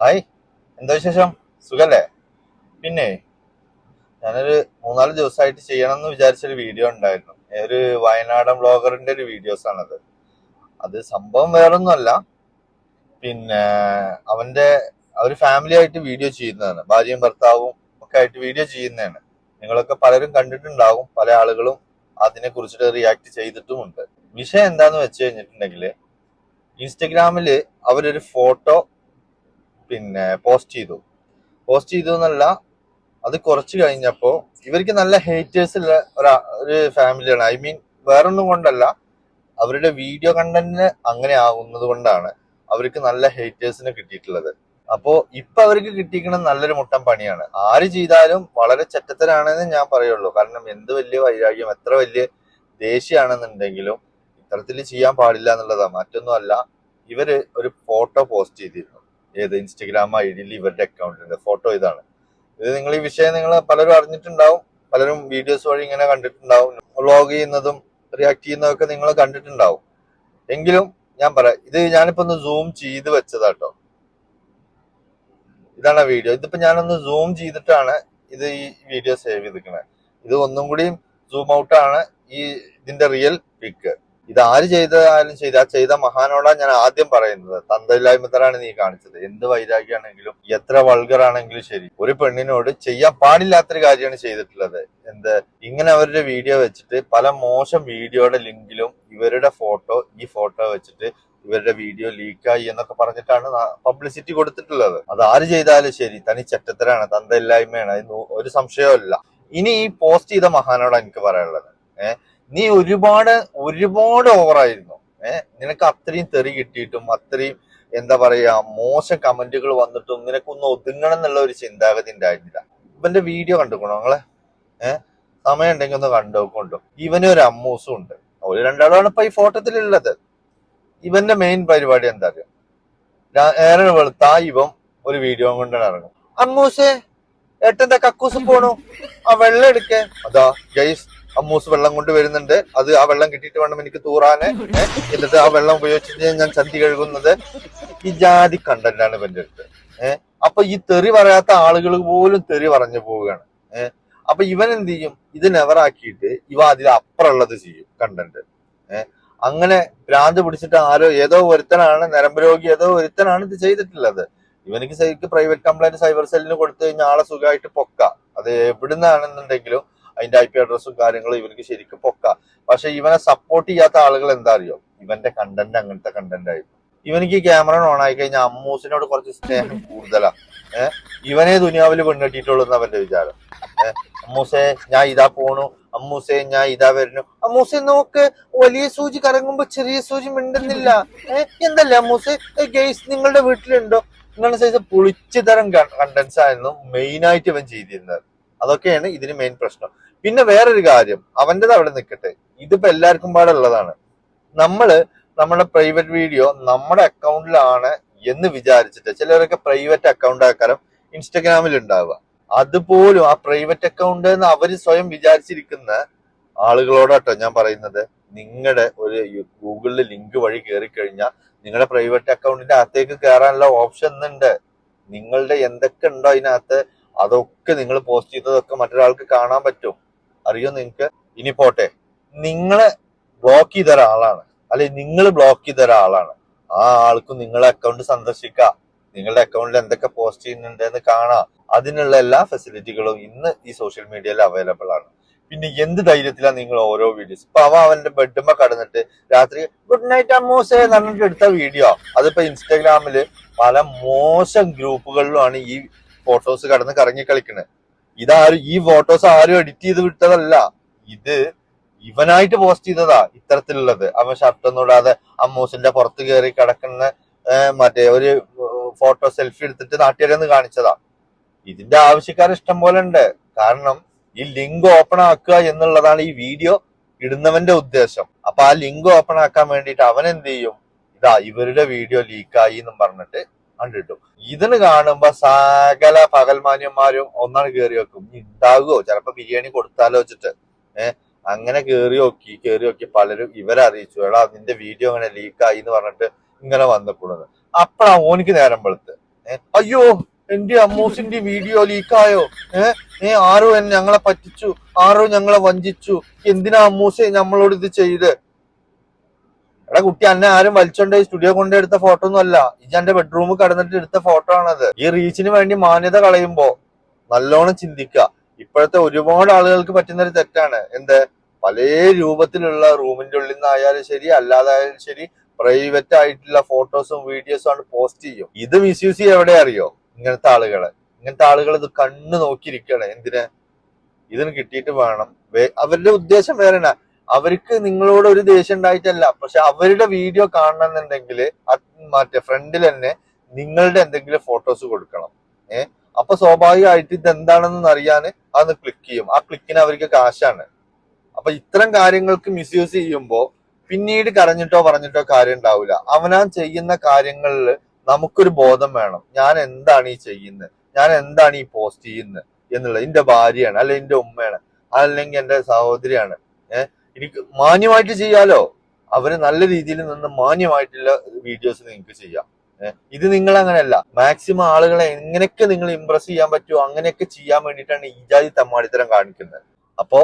Hi. എന്താ വിശേഷം? സുഖല്ലേ? പിന്നെ ഞാനൊരു മൂന്നാൽ ദിവസമായിട്ട് ചെയ്യണം എന്ന് വിചാരിച്ചൊരു വീഡിയോ ഉണ്ടായിരുന്നു. ഒരു വയനാടൻ ബ്ലോഗറിന്റെ ഒരു വീഡിയോസ് ആണത്. അത് സംഭവം വേറൊന്നുമല്ല. പിന്നെ അവന്റെ അവർ ഫാമിലി ആയിട്ട് വീഡിയോ ചെയ്യുന്നതാണ്. ഭാര്യയും ഭർത്താവും ഒക്കെ ആയിട്ട് വീഡിയോ ചെയ്യുന്നതാണ്. നിങ്ങളൊക്കെ പലരും കണ്ടിട്ടുണ്ടാവും പല ആളുകളും അതിനെ കുറിച്ചിട്ട് റിയാക്ട് ചെയ്തിട്ടുമുണ്ട്. വിഷയം എന്താന്ന് വെച്ച് കഴിഞ്ഞിട്ടുണ്ടെങ്കിൽ ഇൻസ്റ്റഗ്രാമിൽ അവരൊരു ഫോട്ടോ പിന്നെ പോസ്റ്റ് ചെയ്തു. പോസ്റ്റ് ചെയ്തു എന്നല്ല അത് കുറച്ച് കഴിഞ്ഞപ്പോ ഇവർക്ക് നല്ല ഹേറ്റേഴ്സ് ഉള്ള ഒരാ- ഫാമിലിയാണ് ഐ മീൻ വേറൊന്നും കൊണ്ടല്ല അവരുടെ വീഡിയോ കണ്ടന്റിന് അങ്ങനെ ആകുന്നത് കൊണ്ടാണ് അവർക്ക് നല്ല ഹേറ്റേഴ്സിന് കിട്ടിയിട്ടുള്ളത്. അപ്പോ ഇപ്പൊ അവർക്ക് കിട്ടിയിരിക്കണം നല്ലൊരു മുട്ടം പണിയാണ്. ആര് ചെയ്താലും വളരെ ചെറ്റത്തരാണെന്ന് ഞാൻ പറയുള്ളൂ. കാരണം എന്ത് വലിയ വൈരാഗ്യം എത്ര വലിയ ദേഷ്യമാണെന്നുണ്ടെങ്കിലും ഇത്തരത്തിൽ ചെയ്യാൻ പാടില്ല എന്നുള്ളതാണ് മറ്റൊന്നുമല്ല ഇവർ ഒരു ഫോട്ടോ പോസ്റ്റ് ചെയ്തിരുന്നു. ഏത് ഇൻസ്റ്റഗ്രാം ഐ ഡിയിൽ ഇവരുടെ അക്കൗണ്ടിന്റെ ഫോട്ടോ ഇതാണ്. ഇത് നിങ്ങൾ ഈ വിഷയം നിങ്ങൾ പലരും അറിഞ്ഞിട്ടുണ്ടാവും. പലരും വീഡിയോസ് വഴി ഇങ്ങനെ കണ്ടിട്ടുണ്ടാവും. വ്ളോഗ് ചെയ്യുന്നതും റിയാക്ട് ചെയ്യുന്നതൊക്കെ നിങ്ങൾ കണ്ടിട്ടുണ്ടാവും. എങ്കിലും ഞാൻ പറയാം ഇത് ഞാനിപ്പോ ഒന്ന് സൂം ചെയ്ത് വെച്ചതാട്ടോ ഇതാണ് വീഡിയോ ഇതിപ്പോ ഞാനൊന്ന് സൂം ചെയ്തിട്ടാണ് ഇത് ഈ വീഡിയോ സേവ് ചെയ്തിരിക്കുന്നത് ഇത് ഒന്നും കൂടിയും സൂം ഔട്ടാണ് ഈ ഇതിന്റെ റിയൽ പിക്ക് ഇത് ആര് ചെയ്താലും ചെയ്ത ആ ചെയ്ത മഹാനോടാ ഞാൻ ആദ്യം പറയുന്നത്. തന്തയില്ലായ്മത്തരാണ് നീ കാണിച്ചത്. എന്ത് വൈരാഗ്യാണെങ്കിലും എത്ര വൾഗറാണെങ്കിലും ശരി. ഒരു പെണ്ണിനോട് ചെയ്യാൻ പാടില്ലാത്തൊരു കാര്യമാണ് ചെയ്തിട്ടുള്ളത്. എന്ത്? ഇങ്ങനെ അവരുടെ വീഡിയോ വെച്ചിട്ട് പല മോശം വീഡിയോയുടെ ലിങ്കിലും ഇവരുടെ ഫോട്ടോ ഈ ഫോട്ടോ വെച്ചിട്ട് ഇവരുടെ വീഡിയോ ലീക്കായി എന്നൊക്കെ പറഞ്ഞിട്ടാണ് പബ്ലിസിറ്റി കൊടുത്തിട്ടുള്ളത്. അത് ആര് ചെയ്താലും ശരി. തനി ചെറ്റത്തരാണ് തന്തയില്ലായ്മയാണ്. ഒരു സംശയവുമില്ല. ഇനി ഈ പോസ്റ്റ് ചെയ്ത മഹാനോടാണ് എനിക്ക് പറയാനുള്ളത്. ഏഹ് നീ ഒരുപാട് ഒരുപാട് ഓവറായിരുന്നു ഏഹ് നിനക്ക് അത്രയും തെറി കിട്ടിയിട്ടും അത്രയും എന്താ പറയാ മോശം കമന്റുകൾ വന്നിട്ടും നിനക്കൊന്ന് ഒതുങ്ങണം എന്നുള്ള ഒരു ചിന്താഗതി ഉണ്ടായിരുന്നില്ല. ഇവന്റെ വീഡിയോ കണ്ടുക്കണോ നിങ്ങളെ? ഏഹ് സമയം ഉണ്ടെങ്കിൽ ഒന്ന് കണ്ടുകൊണ്ടു ഇവനും ഒരു അമ്മൂസും ഉണ്ട്. ഒരു രണ്ടാളാണ് ഇപ്പൊ ഈ ഫോട്ടോത്തിലുള്ളത്. ഇവന്റെ മെയിൻ പരിപാടി എന്താ അറിയോ? ഏറെ വെളുത്താ ഇവൻ ഒരു വീഡിയോ കൊണ്ടാണ് ഇറങ്ങും അമ്മൂസേ ഏട്ടന്റെ കക്കൂസ് പോണു. ആ വെള്ളം എടുക്കേ. അതാ ഗൈസ് അമ്മൂസ് വെള്ളം കൊണ്ട് വരുന്നുണ്ട്. അത് ആ വെള്ളം കിട്ടിയിട്ട് വേണം എനിക്ക് തൂറാന് എന്നിട്ട് ആ വെള്ളം ഉപയോഗിച്ചിട്ട് ഞാൻ ചന്തി കഴുകുന്നത് ഈ ജാതി കണ്ടന്റാണ് ഇവന്റെ അടുത്ത്. ഏഹ് അപ്പൊ ഈ തെറി പറയാത്ത ആളുകൾ പോലും തെറി പറഞ്ഞു പോവുകയാണ്. ഏഹ് അപ്പൊ ഇവൻ എന്ത് ചെയ്യും? ഇത് നെവറാക്കിയിട്ട് ഇവ അതിൽ അപ്പുറമുള്ളത് ചെയ്യും കണ്ടന്റ് ഏഹ് അങ്ങനെ ഭ്രാന്ത് പിടിച്ചിട്ട് ആരോ ഏതോ ഒരുത്തനാണ് നരമ്പ് രോഗി ഏതോ ഒരുത്തനാണ് ഇത് ചെയ്തിട്ടുള്ളത്. ഇവനിക്ക് പ്രൈവറ്റ് കംപ്ലൈന്റ് സൈബർ സെല്ലിന് കൊടുത്തു കഴിഞ്ഞാൽ ആളെ സുഖമായിട്ട് പൊക്ക. അത് എവിടുന്നാണെന്നുണ്ടെങ്കിലും അതിന്റെ ഐ പി അഡ്രസ്സും കാര്യങ്ങളും ഇവർക്ക് ശരിക്കും പൊക്ക. പക്ഷെ ഇവനെ സപ്പോർട്ട് ചെയ്യാത്ത ആളുകൾ എന്താ അറിയോ? ഇവന്റെ കണ്ടന്റ് അങ്ങനത്തെ കണ്ടന്റ് ആയിരുന്നു ഇവനിക്ക് ക്യാമറ ഓൺ ആയി കഴിഞ്ഞാൽ അമ്മൂസിനോട് കുറച്ച് സ്നേഹം കൂടുതലാ. ഏഹ് ഇവനെ ദുനിയാവിൽ പെണ്ണെട്ടിട്ടുള്ളൂ എന്ന് അവന്റെ വിചാരം. ഏഹ് അമ്മൂസേ ഞാൻ ഇതാ പോണു. അമ്മൂസേ ഞാൻ ഇതാ വരുന്നു. അമ്മൂസെ നോക്ക് വലിയ സൂചി കറങ്ങുമ്പോ ചെറിയ സൂചി മിണ്ടുന്നില്ല. ഏഹ് എന്തല്ലേ അമ്മൂസേ? ഗെയ്സ് നിങ്ങളുടെ വീട്ടിലുണ്ടോ? നിങ്ങളുടെ സൈസ് പൊളിച്ചു തരം കണ്ടൻസ് ആയിരുന്നു മെയിൻ ആയിട്ട് ഇവൻ ചെയ്തിരുന്നത്. അതൊക്കെയാണ് ഇതിന് മെയിൻ പ്രശ്നം. പിന്നെ വേറൊരു കാര്യം അവന്റെത് അവിടെ നിൽക്കട്ടെ ഇതിപ്പോ എല്ലാവർക്കും പാടുള്ളതാണ്. നമ്മൾ നമ്മുടെ പ്രൈവറ്റ് വീഡിയോ നമ്മുടെ അക്കൗണ്ടിലാണ് എന്ന് വിചാരിച്ചിട്ട് ചിലരൊക്കെ പ്രൈവറ്റ് അക്കൗണ്ട് ആക്കാരം ഇൻസ്റ്റഗ്രാമിൽ ഉണ്ടാവുക അതുപോലും ആ പ്രൈവറ്റ് അക്കൗണ്ട് എന്ന് അവർ സ്വയം വിചാരിച്ചിരിക്കുന്ന ആളുകളോടാട്ടോ ഞാൻ പറയുന്നത്. നിങ്ങളുടെ ഒരു ഗൂഗിളിൽ ലിങ്ക് വഴി കയറി കഴിഞ്ഞാൽ നിങ്ങളുടെ പ്രൈവറ്റ് അക്കൗണ്ടിന്റെ അകത്തേക്ക് കയറാനുള്ള ഓപ്ഷൻ ഉണ്ട് നിങ്ങളുടെ എന്തൊക്കെ ഉണ്ടോ അതിനകത്ത് അതൊക്കെ നിങ്ങൾ പോസ്റ്റ് ചെയ്തതൊക്കെ മറ്റൊരാൾക്ക് കാണാൻ പറ്റും. അറിയോ നിങ്ങൾക്ക് ഇനി പോട്ടെ. നിങ്ങളെ ബ്ലോക്ക് ചെയ്ത ഒരാളാണ്. അല്ലെ നിങ്ങൾ ബ്ലോക്ക് ചെയ്ത ഒരാളാണ്. ആ ആൾക്ക് നിങ്ങളെ അക്കൗണ്ട് സന്ദർശിക്കാം. നിങ്ങളുടെ അക്കൗണ്ടിൽ എന്തൊക്കെ പോസ്റ്റ് ചെയ്യുന്നുണ്ട് എന്ന് കാണാം. അതിനുള്ള എല്ലാ ഫെസിലിറ്റികളും ഇന്ന് ഈ സോഷ്യൽ മീഡിയയിൽ അവൈലബിൾ ആണ്. പിന്നെ എന്ത് ധൈര്യത്തിലാണ് നിങ്ങൾ ഓരോ വീഡിയോസ് ഇപ്പൊ അവ അവന്റെ ബെഡുമ്പോ കടന്നിട്ട് രാത്രി ഗുഡ് നൈറ്റ് അമ്മൂസേ എന്ന് പറഞ്ഞിട്ട് എടുത്ത വീഡിയോ അതിപ്പോ ഇൻസ്റ്റാഗ്രാമിൽ പല മോശം ഗ്രൂപ്പുകളിലുമാണ് ഈ ഫോട്ടോസ് കടന്ന് കറങ്ങി കളിക്കുന്നത് ഇതാരും ഈ ഫോട്ടോസ് ആരും എഡിറ്റ് ചെയ്ത് വിട്ടതല്ല. ഇത് ഇവനായിട്ട് പോസ്റ്റ് ചെയ്തതാ ഇത്തരത്തിലുള്ളത്. അവൻ ഷർട്ടൊന്നും ഇടാതെ അമ്മൂസിന്റെ പുറത്ത് കയറി കിടക്കുന്ന മറ്റേ ഒരു ഫോട്ടോ സെൽഫി എടുത്തിട്ട് നാട്ടുകാരെന്ന് കാണിച്ചതാ. ഇതിന്റെ ആവശ്യക്കാർ ഇഷ്ടം പോലെ ഉണ്ട്. കാരണം ഈ ലിങ്ക് ഓപ്പൺ ആക്കുക എന്നുള്ളതാണ് ഈ വീഡിയോ ഇടുന്നവന്റെ ഉദ്ദേശം. അപ്പൊ ആ ലിങ്ക് ഓപ്പൺ ആക്കാൻ വേണ്ടിയിട്ട് അവൻ എന്ത് ചെയ്യും? ഇതാ ഇവരുടെ വീഡിയോ ലീക്കായി എന്നും പറഞ്ഞിട്ട് കണ്ടിട്ടു. ഇതിന് കാണുമ്പോ സകല പകൽമാന്യന്മാരും ഒന്നാണ് കേറി വെക്കും. ഇനി ഉണ്ടാകുമോ ചിലപ്പോ ബിരിയാണി കൊടുത്താലോ വെച്ചിട്ട്. ഏഹ് അങ്ങനെ കേറി നോക്കി കേറി നോക്കി പലരും ഇവരെ അറിയിച്ചു. എടാ നിന്റെ വീഡിയോ അങ്ങനെ ലീക്കായി എന്ന് പറഞ്ഞിട്ട് ഇങ്ങനെ വന്നപ്പോഴത് അപ്പഴാ ഓനിക്ക് നേരം വെളുത്ത്. അയ്യോ എന്റെ അമ്മൂസിന്റെ വീഡിയോ ലീക്കായോ ഏഹ് ഏ ആരോ ഞങ്ങളെ പറ്റിച്ചു ആരോ ഞങ്ങളെ വഞ്ചിച്ചു. എന്തിനാ അമ്മൂസെ നമ്മളോട് ഇത് ചെയ്ത്? എടാ കുട്ടി അന്നെ ആരും വലിച്ചോണ്ട് സ്റ്റുഡിയോ കൊണ്ട് എടുത്ത ഫോട്ടോ ഒന്നും അല്ല. ഇജ് എന്റെ ബെഡ്റൂമിൽ കടന്നിട്ട് എടുത്ത ഫോട്ടോ ആണത്. ഈ റീച്ചിന് വേണ്ടി മാന്യത കളയുമ്പോ നല്ലോണം ചിന്തിക്കുക ഇപ്പോഴത്തെ ഒരുപാട് ആളുകൾക്ക് പറ്റുന്ന ഒരു തെറ്റാണ്. എന്ത്? പല രൂപത്തിലുള്ള റൂമിന്റെ ഉള്ളിൽ നിന്നായാലും ശരി അല്ലാതായാലും ശരി പ്രൈവറ്റ് ആയിട്ടുള്ള ഫോട്ടോസും വീഡിയോസും ആണ് പോസ്റ്റ് ചെയ്യും. ഇത് മിസ്യൂസ് ചെയ്യും എവിടെ അറിയോ? ഇങ്ങനത്തെ ആളുകളെ. ഇങ്ങനത്തെ ആളുകൾ ഇത് കണ്ണു നോക്കിയിരിക്കണേ എന്തിന്? ഇതിന് കിട്ടിയിട്ട് വേണം. അവരുടെ ഉദ്ദേശം വേറെ അവർക്ക് നിങ്ങളോട് ഒരു ദേഷ്യം ഉണ്ടായിട്ടല്ല. പക്ഷെ അവരുടെ വീഡിയോ കാണണമെന്നുണ്ടെങ്കിൽ മറ്റേ ഫ്രണ്ടിൽ തന്നെ നിങ്ങളുടെ എന്തെങ്കിലും ഫോട്ടോസ് കൊടുക്കണം. ഏ? അപ്പൊ സ്വാഭാവികമായിട്ട് ഇത് എന്താണെന്ന് അറിയാൻ അതൊന്ന് ക്ലിക്ക് ചെയ്യും. ആ ക്ലിക്കിന് അവർക്ക് കാശാണ്. അപ്പൊ ഇത്തരം കാര്യങ്ങൾക്ക് മിസ്യൂസ് ചെയ്യുമ്പോൾ പിന്നീട് കരഞ്ഞിട്ടോ പറഞ്ഞിട്ടോ കാര്യം ഉണ്ടാവില്ല അവനാൻ ചെയ്യുന്ന കാര്യങ്ങളിൽ നമുക്കൊരു ബോധം വേണം. ഞാൻ എന്താണ് ഈ ചെയ്യുന്നത്? ഞാൻ എന്താണ് ഈ പോസ്റ്റ് ചെയ്യുന്നത്? എന്നുള്ളത്. എന്റെ ഭാര്യയാണ് അല്ലെ എന്റെ ഉമ്മയാണ് അല്ലെങ്കിൽ എന്റെ സഹോദരിയാണ്. ഏഹ് എനിക്ക് മാന്യമായിട്ട് ചെയ്യാലോ? അവർ നല്ല രീതിയിൽ നിന്ന് മാന്യമായിട്ടുള്ള വീഡിയോസ് നിങ്ങൾക്ക് ചെയ്യാം. ഇത് നിങ്ങൾ അങ്ങനെയല്ല മാക്സിമം ആളുകളെ എങ്ങനെയൊക്കെ നിങ്ങൾ ഇംപ്രസ് ചെയ്യാൻ പറ്റുമോ അങ്ങനെയൊക്കെ ചെയ്യാൻ വേണ്ടിയിട്ടാണ് ഈ ജാതി തമ്മാടിത്തരം കാണിക്കുന്നത്. അപ്പോ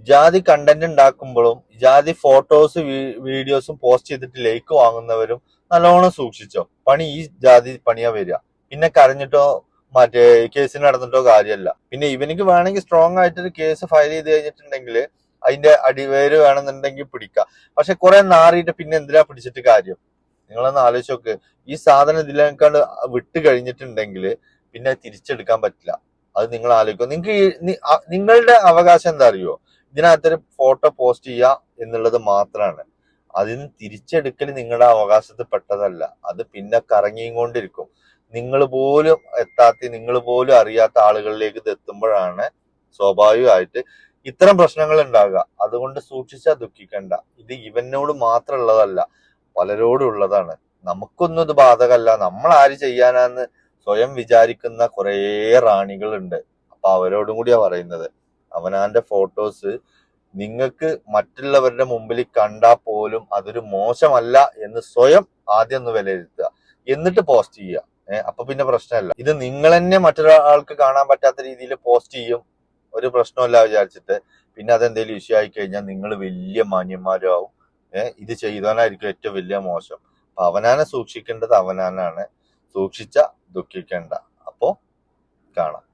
ഇജാതി കണ്ടന്റ് ഉണ്ടാക്കുമ്പോഴും ഇജാതി ഫോട്ടോസ് വീഡിയോസും പോസ്റ്റ് ചെയ്തിട്ട് ലൈക്ക് വാങ്ങുന്നവരും നല്ലോണം സൂക്ഷിച്ചോ. പണി ഈ ജാതി പണിയാ വരിക. പിന്നെ കരഞ്ഞിട്ടോ മറ്റേ കേസിന് നടന്നിട്ടോ കാര്യമല്ല പിന്നെ ഇവനിക്ക് വേണമെങ്കിൽ സ്ട്രോങ് ആയിട്ടൊരു കേസ് ഫയൽ ചെയ്ത് കഴിഞ്ഞിട്ടുണ്ടെങ്കിൽ അതിന്റെ അടിവേര് വേണമെന്നുണ്ടെങ്കിൽ പിടിക്കാം. പക്ഷെ കുറെ നാറിയിട്ട് പിന്നെ എന്തിനാ പിടിച്ചിട്ട് കാര്യം? നിങ്ങളൊന്ന് ആലോചിച്ച് നോക്ക്. ഈ സാധനം ഇതിലേക്കാണ്ട് വിട്ട് കഴിഞ്ഞിട്ടുണ്ടെങ്കിൽ പിന്നെ തിരിച്ചെടുക്കാൻ പറ്റില്ല. അത് നിങ്ങൾ ആലോചിക്കുക. നിങ്ങൾക്ക് നിങ്ങളുടെ അവകാശം എന്താ അറിയോ? ഇതിനകത്തൊരു ഫോട്ടോ പോസ്റ്റ് ചെയ്യുക എന്നുള്ളത് മാത്രമാണ് അതിന് തിരിച്ചെടുക്കൽ നിങ്ങളുടെ അവകാശത്തിൽ പെട്ടതല്ല. അത് പിന്നെ കറങ്ങിയും കൊണ്ടിരിക്കും. നിങ്ങൾ പോലും എത്താത്ത നിങ്ങൾ പോലും അറിയാത്ത ആളുകളിലേക്ക് ഇത് എത്തുമ്പോഴാണ് സ്വാഭാവികമായിട്ട് ഇത്തരം പ്രശ്നങ്ങൾ ഉണ്ടാകുക അതുകൊണ്ട് സൂക്ഷിച്ചാൽ ദുഃഖിക്കണ്ട. ഇത് ഇവനോട് മാത്രമുള്ളതല്ല പലരോടും ഉള്ളതാണ്. നമുക്കൊന്നും ഇത് ബാധകമല്ല. നമ്മൾ ആര് ചെയ്യാനാന്ന് സ്വയം വിചാരിക്കുന്ന കുറേ റാണികളുണ്ട്. അപ്പൊ അവരോടും കൂടിയാ പറയുന്നത്. അവനാന്റെ ഫോട്ടോസ് നിങ്ങൾക്ക് മറ്റുള്ളവരുടെ മുമ്പിൽ കണ്ടാൽ പോലും അതൊരു മോശമല്ല എന്ന് സ്വയം ആദ്യം ഒന്ന് വിലയിരുത്തുക. എന്നിട്ട് പോസ്റ്റ് ചെയ്യുക. ഏഹ് അപ്പൊ പിന്നെ പ്രശ്നമല്ല. ഇത് നിങ്ങൾ തന്നെ മറ്റൊരാൾക്ക് കാണാൻ പറ്റാത്ത രീതിയിൽ പോസ്റ്റ് ചെയ്യും. ഒരു പ്രശ്നമല്ല വിചാരിച്ചിട്ട് പിന്നെ അതെന്തെങ്കിലും ഇഷ്യൂ ആയി കഴിഞ്ഞാൽ നിങ്ങൾ വലിയ മാന്യന്മാരാവും. ഏഹ് ഇത് ചെയ്തവനായിരിക്കും ഏറ്റവും വലിയ മോശം. അപ്പൊ അവനാനെ സൂക്ഷിക്കേണ്ടത് അവനാനാണ്. സൂക്ഷിച്ച ദുഃഖിക്കേണ്ട. അപ്പോ കാണാം.